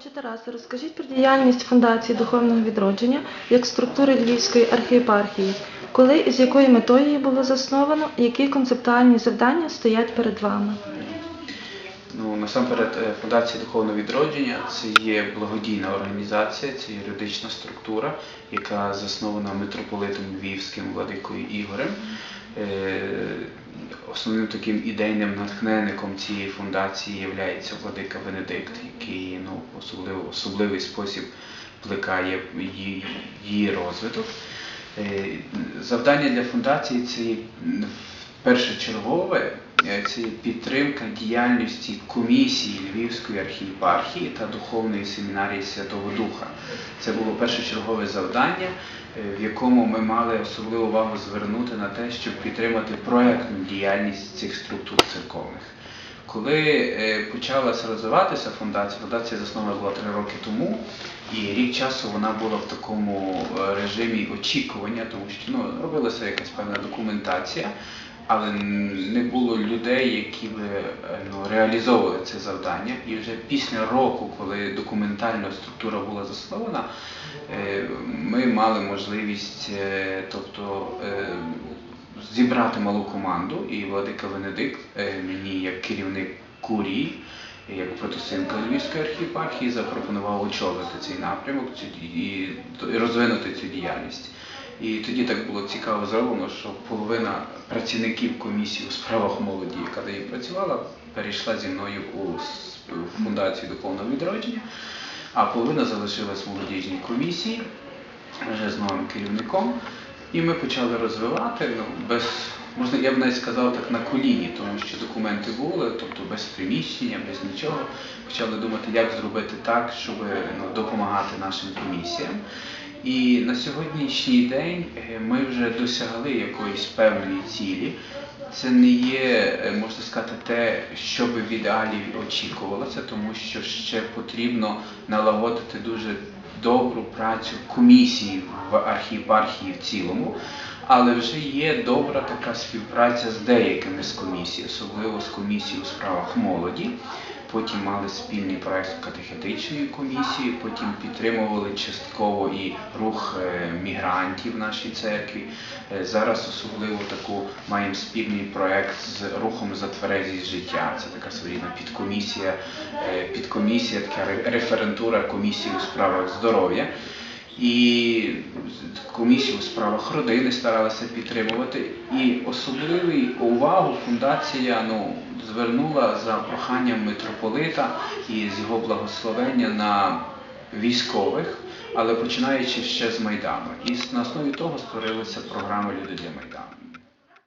Отже, Тарасе, розкажіть про діяльність Фундації духовного відродження як структури Львівської архієпархії, коли і з якою метою її було засновано, які концептуальні завдання стоять перед вами. Ну, насамперед, е, Фундація духовного відродження це є благодійна організація, це юридична структура, яка заснована митрополитом Львівським владикою Ігорем. Основним таким ідейним натхненником цієї фундації є владика Венедикт, який ну, особливо, особливий спосіб плекає її, її розвиток. Е, Завдання для фундації це є, м, першочергове е, це підтримка діяльності комісії Львівської архієпархії та Духовної семінарії Святого Духа. Це було першочергове завдання, е, в якому ми мали особливу увагу звернути на те, щоб підтримати проектну діяльність цих структур церковних. Коли е, почалася розвиватися фундація, фундація заснована була три роки тому, і рік часу вона була в такому е, режимі очікування, тому що ну, робилася якась певна документація, але не було людей, які би е, ну, реалізовували це завдання. І вже після року, коли документальна структура була заснована, е, ми мали можливість, е, тобто. зібрати малу команду, і Владика Венедикт мені як керівник курії, як протосинка Львівської архієпархії запропонував очолити цей напрямок і розвинути цю діяльність. І тоді так було цікаво зроблено, що половина працівників комісії у справах молоді, яка тоді працювала, перейшла зі мною у фундацію духовного відродження, а половина залишилась в молодіжній комісії вже з новим керівником. І ми почали розвивати, ну, без, можна, я б навіть сказав так на коліні, тому що документи були, тобто без приміщення, без нічого. Почали думати, як зробити так, щоб ну, допомагати нашим комісіям. І на сьогоднішній день е, ми вже досягли якоїсь певної цілі. Це не є, е, можна сказати, те, що би в ідеалі очікувалося, тому що ще потрібно налагодити дуже добру працю комісії в архієпархії в цілому, але вже є добра така співпраця з деякими з комісій, особливо з комісією у справах молоді. Потім мали спільний проект катехетичної комісії, потім підтримували частково і рух е, мігрантів в нашій церкві. Е, Зараз особливо таку маємо спільний проект з рухом за тверезість життя. Це така своєрідна підкомісія, е, підкомісія, така референтура комісії у справах здоров'я. І комісію у справах родини старалася підтримувати. І особливу увагу фундація ну, звернула за проханням митрополита і з його благословення на військових, але починаючи ще з Майдану. І на основі того створилася програма Люди для Майдану.